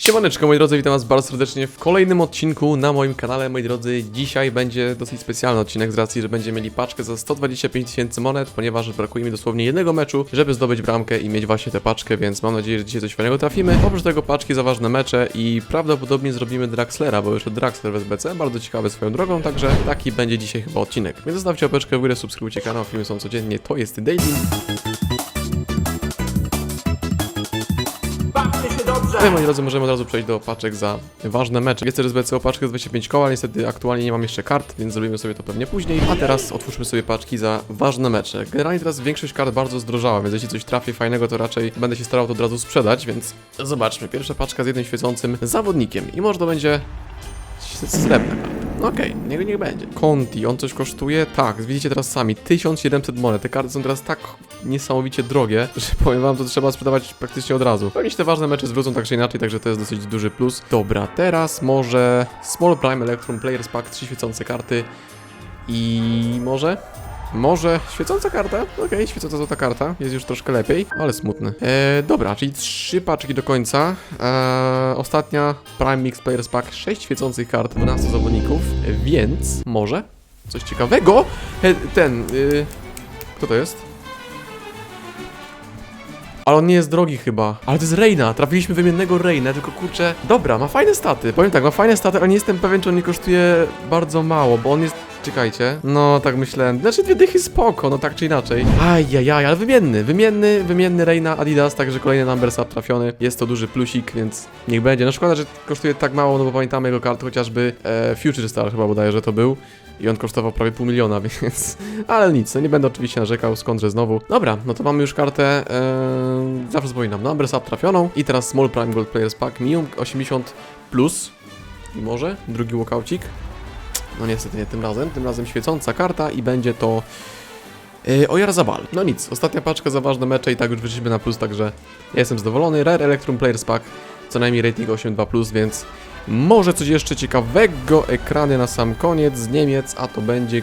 Siemaneczko moi drodzy, witam was bardzo serdecznie w kolejnym odcinku na moim kanale, moi drodzy. Dzisiaj będzie dosyć specjalny odcinek z racji, że będziemy mieli paczkę za 125 tysięcy monet, ponieważ brakuje mi dosłownie jednego meczu, żeby zdobyć bramkę i mieć właśnie tę paczkę, więc mam nadzieję, że dzisiaj coś fajnego trafimy. Oprócz tego paczki za ważne mecze i prawdopodobnie zrobimy Draxlera, bo już Draxler w SBC, bardzo ciekawy swoją drogą, także taki będzie dzisiaj chyba odcinek. Więc zostawcie opeczkę w górę, subskrybujcie kanał, filmy są codziennie, to jest Daily. Tutaj, moi drodzy, możemy od razu przejść do paczek za ważne mecze. Jest też paczkę z 25 koła, niestety aktualnie nie mam jeszcze kart, więc zrobimy sobie to pewnie później. A teraz otwórzmy sobie paczki za ważne mecze. Generalnie teraz większość kart bardzo zdrożała, więc jeśli coś trafi fajnego, to raczej będę się starał to od razu sprzedać, więc zobaczmy. Pierwsza paczka z jednym świecącym zawodnikiem i może to będzie srebrna karta. No Okej, niech, niech będzie. Conti, on coś kosztuje? Tak, widzicie teraz sami, 1700 monet. Te karty są teraz tak niesamowicie drogie, że powiem wam, to trzeba sprzedawać praktycznie od razu. Pewnie się te ważne mecze zwrócą tak czy inaczej, także to jest dosyć duży plus. Dobra, teraz może Small Prime Electrum Players Pack, trzy świecące karty i może... Może świecąca karta? Okej, świecąca złota karta. Jest już troszkę lepiej, ale smutny. Eee, dobra, czyli trzy paczki do końca. Eee, ostatnia Prime Mix Players Pack, 6 świecących kart, 12 zawodników, więc może coś ciekawego. E, ten, y, kto to jest? Ale on nie jest drogi chyba. Ale to jest Reina. Trafiliśmy wymiennego Reina, tylko kurczę. Dobra, ma fajne staty. Powiem tak, ma fajne staty, ale nie jestem pewien, czy on nie kosztuje bardzo mało, bo on jest. Czekajcie. No, tak myślałem. Znaczy dwie dychy spoko, no tak czy inaczej. Ajajaj, ale wymienny, wymienny, wymienny Reina Adidas, także kolejny number sub trafiony. Jest to duży plusik, więc niech będzie. No szkoda, że kosztuje tak mało, no bo pamiętamy jego kart chociażby e, Future Star chyba bodajże że to był. I on kosztował prawie pół miliona, więc... Ale nic, no nie będę oczywiście narzekał, skądże znowu. Dobra, no to mamy już kartę, ee, zawsze zapominam, number sub trafioną. I teraz Small Prime Gold Players Pack, minimum 80 plus. I może drugi walkoucik. No niestety nie tym razem, tym razem świecąca karta i będzie to... Yy, Ojarzabal. No nic, ostatnia paczka za ważne mecze i tak już wyszliśmy na plus, także jestem zadowolony. Rare Electrum Players Pack, co najmniej rating 8.2+, więc może coś jeszcze ciekawego. Ekrany na sam koniec z Niemiec, a to będzie.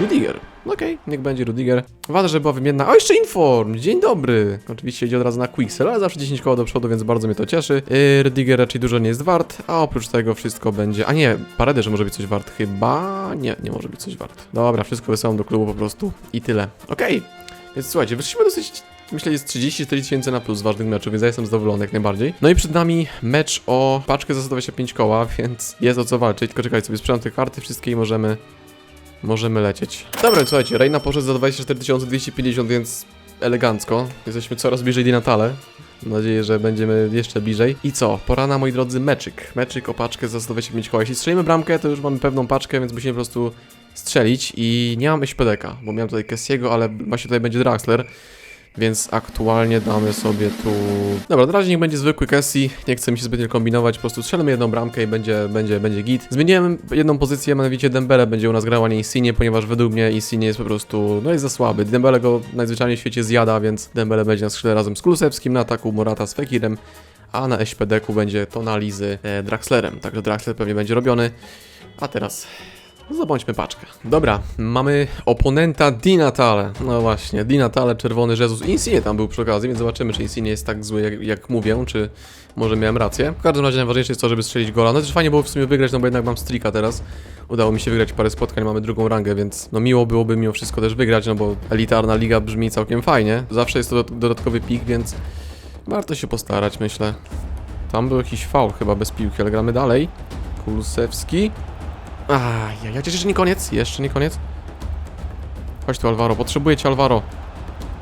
Rudiger. Okej, niech będzie Rudiger. Ważne, że była wymienna. O, jeszcze Inform! Dzień dobry! Oczywiście idzie od razu na Quicksell, ale zawsze 10 koła do przodu, więc bardzo mnie to cieszy. Yy, Rudiger raczej dużo nie jest wart, a oprócz tego wszystko będzie... A nie, Paredy, że może być coś wart chyba... Nie, nie może być coś wart. Dobra, wszystko wysyłam do klubu po prostu i tyle. Okej, więc słuchajcie, wyszliśmy dosyć Myślę, jest 30-40 tysięcy na plus ważnych meczów, więc ja jestem zadowolony jak najbardziej. No i przed nami mecz o paczkę za 125 koła, więc jest o co walczyć. Tylko czekajcie sobie, sprzedam te karty wszystkie i możemy... Możemy lecieć. Dobra, słuchajcie, Reina poszedł za 24 250, więc elegancko. Jesteśmy coraz bliżej Dinatale. Mam nadzieję, że będziemy jeszcze bliżej. I co? Pora na, moi drodzy, meczyk. Meczyk o paczkę za 125 koła. Jeśli strzelimy bramkę, to już mamy pewną paczkę, więc musimy po prostu strzelić. I nie mam SPDK, bo miałem tutaj Kessiego, ale właśnie tutaj będzie Draxler. Więc aktualnie damy sobie tu... Dobra, na razie niech będzie zwykły Cassie, nie chcę mi się zbytnio kombinować, po prostu strzelmy jedną bramkę i będzie, będzie, będzie git. Zmieniłem jedną pozycję, mianowicie Dembele będzie u nas grał, a nie Insigne, ponieważ według mnie Insigne jest po prostu, no jest za słaby. Dembele go najzwyczajniej w świecie zjada, więc Dembele będzie na skrzydle razem z Kulusewskim, na ataku Morata z Fekirem, a na SPD-ku będzie Tonalizy e, Draxlerem, także Draxler pewnie będzie robiony. A teraz no Zabądźmy paczkę. Dobra, mamy oponenta Di Natale. No właśnie, Di Natale, czerwony Jezus. Insigne tam był przy okazji, więc zobaczymy, czy Insigne jest tak zły, jak, jak mówię, czy może miałem rację. W każdym razie najważniejsze jest to, żeby strzelić gola. No też fajnie było w sumie wygrać, no bo jednak mam streaka teraz. Udało mi się wygrać parę spotkań, mamy drugą rangę, więc no miło byłoby mimo wszystko też wygrać, no bo elitarna liga brzmi całkiem fajnie. Zawsze jest to dodatkowy pik, więc warto się postarać, myślę. Tam był jakiś faul chyba bez piłki, ale gramy dalej. Kulusewski. Aj, ja jeszcze nie koniec, jeszcze nie koniec. Chodź tu Alvaro, potrzebuję cię Alvaro.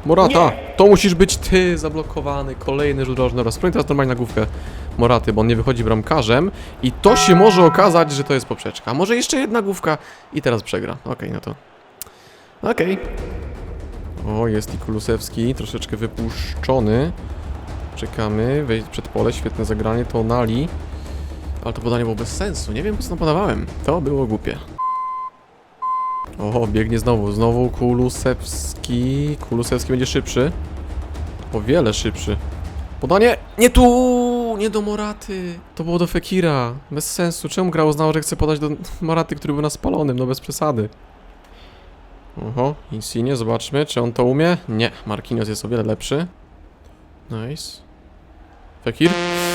Morata, to musisz być ty zablokowany, kolejny rzut rożny. Dobra, spróbuj teraz normalnie na główkę Moraty, bo on nie wychodzi bramkarzem i to się może okazać, że to jest poprzeczka. Może jeszcze jedna główka i teraz przegra. Okej, no to... Okej. O, jest i Kulusewski, troszeczkę wypuszczony. Czekamy, wejść przed pole, świetne zagranie, to Nali. Ale to podanie było bez sensu. Nie wiem, po co podawałem. To było głupie. O, biegnie znowu. Znowu Kulusewski. Kulusewski będzie szybszy. O wiele szybszy. Podanie! Nie tu! Nie do Moraty! To było do Fekira. Bez sensu. Czemu grał uznał, że chce podać do Moraty, który był na spalonym? No bez przesady. Oho, Insigne, zobaczmy, czy on to umie. Nie, Marquinhos jest o wiele lepszy. Nice. Fekir?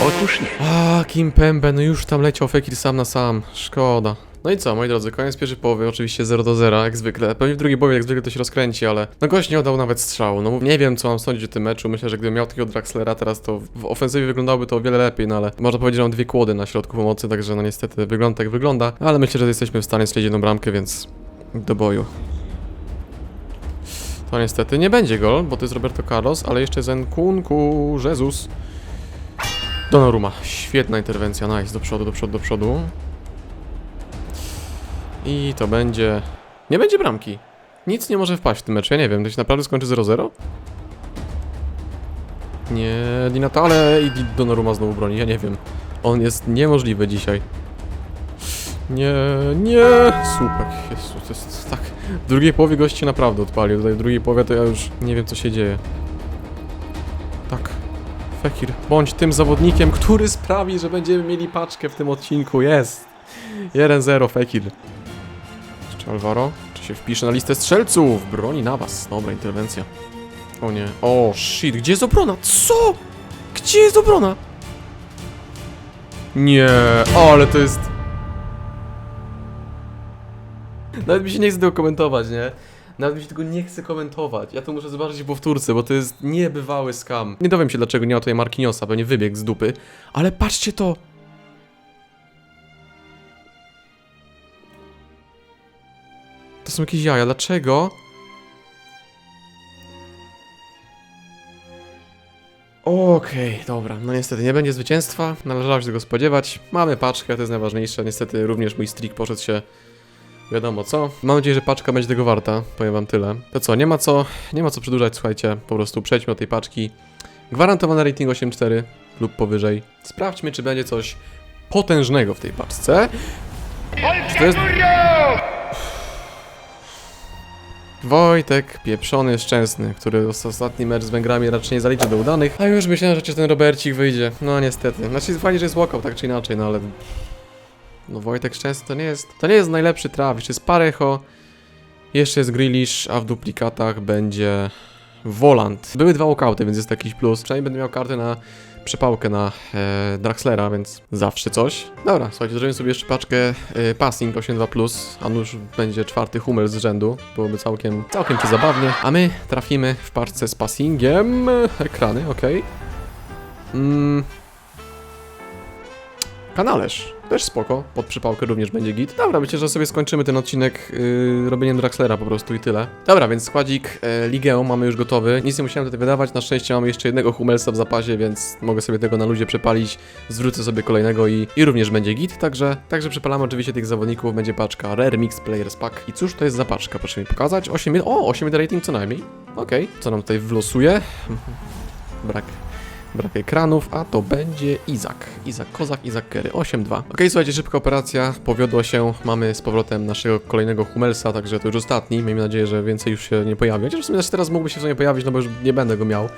Otóż nie. A, Kim Pembe, no już tam leciał Fekir sam na sam. Szkoda. No i co, moi drodzy, koniec pierwszej połowy, oczywiście 0 do 0, jak zwykle. Pewnie w drugiej połowie jak zwykle to się rozkręci, ale no gość nie oddał nawet strzału. No nie wiem, co mam sądzić o tym meczu. Myślę, że gdybym miał takiego Draxlera teraz, to w ofensywie wyglądałoby to o wiele lepiej, no ale można powiedzieć, że mam dwie kłody na środku pomocy, także no niestety wygląda tak wygląda. Ale myślę, że jesteśmy w stanie strzelić jedną bramkę, więc do boju. To niestety nie będzie gol, bo to jest Roberto Carlos, ale jeszcze jest Nkunku, Jezus. Donnarumma, świetna interwencja, nice, do przodu, do przodu, do przodu. I to będzie... Nie będzie bramki. Nic nie może wpaść w tym meczu, ja nie wiem, to się naprawdę skończy 0-0? Nie, Di Natale i Di Donnarumma znowu broni, ja nie wiem. On jest niemożliwy dzisiaj. Nie, nie, słupek, Jezu, to jest tak... W drugiej połowie gości naprawdę odpalił, tutaj w drugiej połowie to ja już nie wiem co się dzieje. Fekir, bądź tym zawodnikiem, który sprawi, że będziemy mieli paczkę w tym odcinku, jest! 1-0 Fekir. Czy Alvaro? Czy się wpisze na listę strzelców? Broni na was. Dobra, interwencja. O nie. O, shit. Gdzie jest obrona? Co? Gdzie jest obrona? Nie, ale to jest... Nawet mi się nie chce tego komentować, nie? Nawet mi się tego nie chce komentować. Ja to muszę zobaczyć w powtórce, bo to jest niebywały skam. Nie dowiem się, dlaczego nie ma tutaj Marquinhosa, pewnie wybieg z dupy. Ale patrzcie to! To są jakieś jaja, dlaczego? Okej, dobra, no niestety nie będzie zwycięstwa, należało się tego spodziewać. Mamy paczkę, to jest najważniejsze, niestety również mój streak poszedł się wiadomo co. Mam nadzieję, że paczka będzie tego warta, powiem wam tyle. To co, nie ma co, nie ma co przedłużać, słuchajcie, po prostu przejdźmy do tej paczki. Gwarantowany rating 8.4 lub powyżej. Sprawdźmy, czy będzie coś potężnego w tej paczce. Czy to jest... Wojtek, pieprzony, szczęsny, który os- ostatni mecz z Węgrami raczej nie zaliczy do udanych. A już myślałem, że ten Robercik wyjdzie. No niestety. Znaczy fajnie, że jest walkout, tak czy inaczej, no ale... No Wojtek Szczęsny to nie jest... To nie jest najlepszy traf. Jeszcze jest Parejo. Jeszcze jest Grealish, a w duplikatach będzie... Volant. Były dwa walkouty, więc jest jakiś plus. Przynajmniej będę miał kartę na przepałkę na e, Draxlera, więc zawsze coś. Dobra, słuchajcie, zrobimy sobie jeszcze paczkę e, Passing 8.2+, a nuż będzie czwarty Hummel z rzędu. Byłoby całkiem, całkiem ci zabawnie. A my trafimy w paczce z Passingiem. Ekrany, okej. Mm. Też spoko. Pod przypałkę również będzie git. Dobra, myślę, że sobie skończymy ten odcinek yy, robieniem Draxlera po prostu i tyle. Dobra, więc składzik e, Ligeo mamy już gotowy. Nic nie musiałem tutaj wydawać. Na szczęście mamy jeszcze jednego Hummelsa w zapasie, więc mogę sobie tego na luzie przepalić. Zwrócę sobie kolejnego i, i również będzie git. Także, także przepalamy oczywiście tych zawodników. Będzie paczka Rare Mix Players Pack. I cóż to jest za paczka? Proszę mi pokazać. 8, o, 8 rating co najmniej. Okej. Co nam tutaj wlosuje? Brak brak ekranów, a to będzie Izak. Izak Kozak, Izak Kery, 8-2. Okej, słuchajcie, szybka operacja, powiodło się, mamy z powrotem naszego kolejnego Hummelsa, także to już ostatni, miejmy nadzieję, że więcej już się nie pojawi. Chociaż w sumie też teraz mógłby się w sumie pojawić, no bo już nie będę go miał.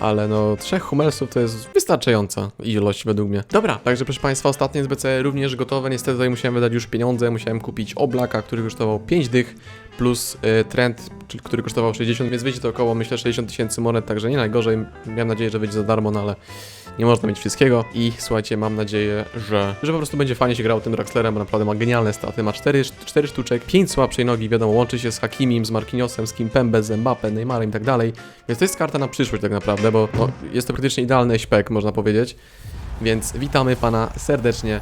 Ale no, trzech Hummelsów to jest wystarczająca ilość według mnie. Dobra, także proszę Państwa, ostatnie SBC również gotowe. Niestety tutaj musiałem wydać już pieniądze, musiałem kupić Oblaka, który kosztował 5 dych, plus y, Trend, czyli który kosztował 60, więc wyjdzie to około, myślę, 60 tysięcy monet, także nie najgorzej. Miałem nadzieję, że wyjdzie za darmo, no ale nie można mieć wszystkiego. I słuchajcie, mam nadzieję, że, że po prostu będzie fajnie się grał tym Draxlerem, bo naprawdę ma genialne staty. Ma 4, 4 sztuczek, 5 słabszej nogi, wiadomo, łączy się z Hakimim, z Marquinhosem, z Kimpembe, z Mbappe, Neymarem i tak dalej. Więc to jest karta na przyszłość tak naprawdę, bo no, jest to praktycznie idealny śpek, można powiedzieć. Więc witamy pana serdecznie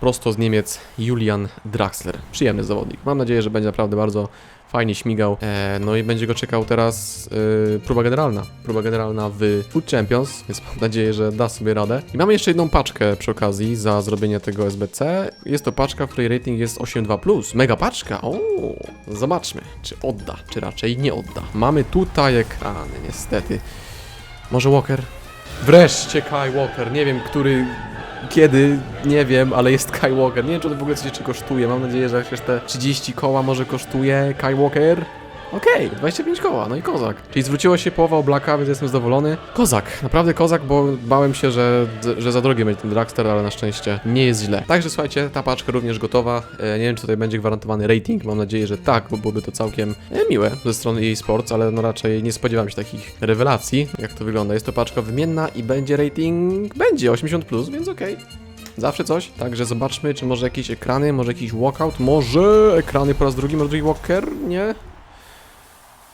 prosto z Niemiec Julian Draxler. Przyjemny zawodnik. Mam nadzieję, że będzie naprawdę bardzo fajnie śmigał. E, no i będzie go czekał teraz e, próba generalna. Próba generalna w Food Champions, więc mam nadzieję, że da sobie radę. I mamy jeszcze jedną paczkę przy okazji za zrobienie tego SBC. Jest to paczka, w której rating jest 8.2+. Mega paczka! O, zobaczmy, czy odda, czy raczej nie odda. Mamy tutaj ekrany, niestety. Może Walker? Wreszcie Kai Walker. Nie wiem, który kiedy, nie wiem, ale jest Kai Walker. Nie wiem, czy to w ogóle coś jeszcze kosztuje. Mam nadzieję, że chociaż te 30 koła może kosztuje Kai Okej, 25 koła, no i kozak. Czyli zwróciło się połowa oblaka, więc jestem zadowolony. Kozak, naprawdę kozak, bo bałem się, że, że za drogi będzie ten Dragster, ale na szczęście nie jest źle. Także słuchajcie, ta paczka również gotowa. E, nie wiem, czy tutaj będzie gwarantowany rating, mam nadzieję, że tak, bo byłoby to całkiem e, miłe ze strony jej Sports, ale no raczej nie spodziewam się takich rewelacji, jak to wygląda. Jest to paczka wymienna i będzie rating, będzie 80+, plus, więc okej. Zawsze coś. Także zobaczmy, czy może jakieś ekrany, może jakiś walkout, może ekrany po raz drugi, może drugi walker? Nie?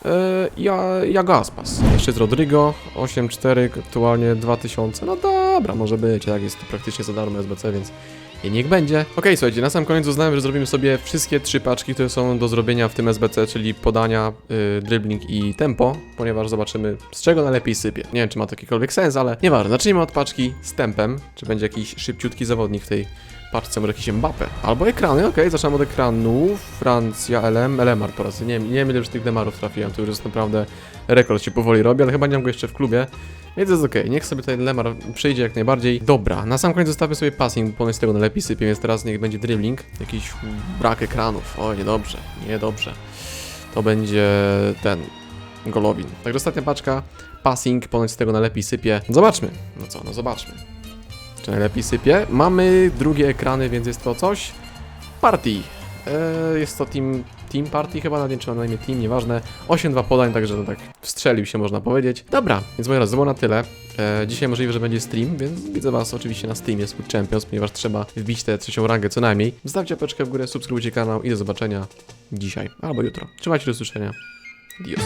Eee, ja, ja Gaspas. Jeszcze jest Rodrigo, 8.4, aktualnie 2000. No dobra, może być, tak jest to praktycznie za darmo SBC, więc i niech będzie. Okej, słuchajcie, na sam koniec uznałem, że zrobimy sobie wszystkie trzy paczki, które są do zrobienia w tym SBC, czyli podania, yy, dribbling i tempo, ponieważ zobaczymy z czego najlepiej sypie. Nie wiem, czy ma to jakikolwiek sens, ale nieważne. Zacznijmy od paczki z tempem, czy będzie jakiś szybciutki zawodnik w tej paczce, może jakiś Mbappe. Albo ekrany, okej, zaczynamy od ekranów. Francja, LM, LMR po raz. Nie, nie wiem ile już tych demarów trafiłem, to już jest naprawdę rekord się powoli robi, ale chyba nie mam go jeszcze w klubie. Więc jest okej, niech sobie tutaj Lemar przyjdzie jak najbardziej. Dobra, na sam koniec zostawmy sobie passing, bo ponoć z tego najlepiej sypie, więc teraz niech będzie dribbling. Jakiś brak ekranów, o niedobrze, niedobrze. To będzie ten, Golowin. Także ostatnia paczka, passing, ponoć z tego najlepiej sypie. Zobaczmy, no co, no zobaczmy. Czy najlepiej sypie? Mamy drugie ekrany, więc jest to coś. Party. Eee, jest to team, team party chyba, nawet nie czy na imię team, nieważne. 8-2 podań, także no tak wstrzelił się, można powiedzieć. Dobra, więc moi drodzy, było na tyle. Eee, dzisiaj możliwe, że będzie stream, więc widzę was oczywiście na streamie Food Champions, ponieważ trzeba wbić tę trzecią rangę co najmniej. Zostawcie apeczkę w górę, subskrybujcie kanał i do zobaczenia dzisiaj albo jutro. Trzymajcie do usłyszenia. Dios.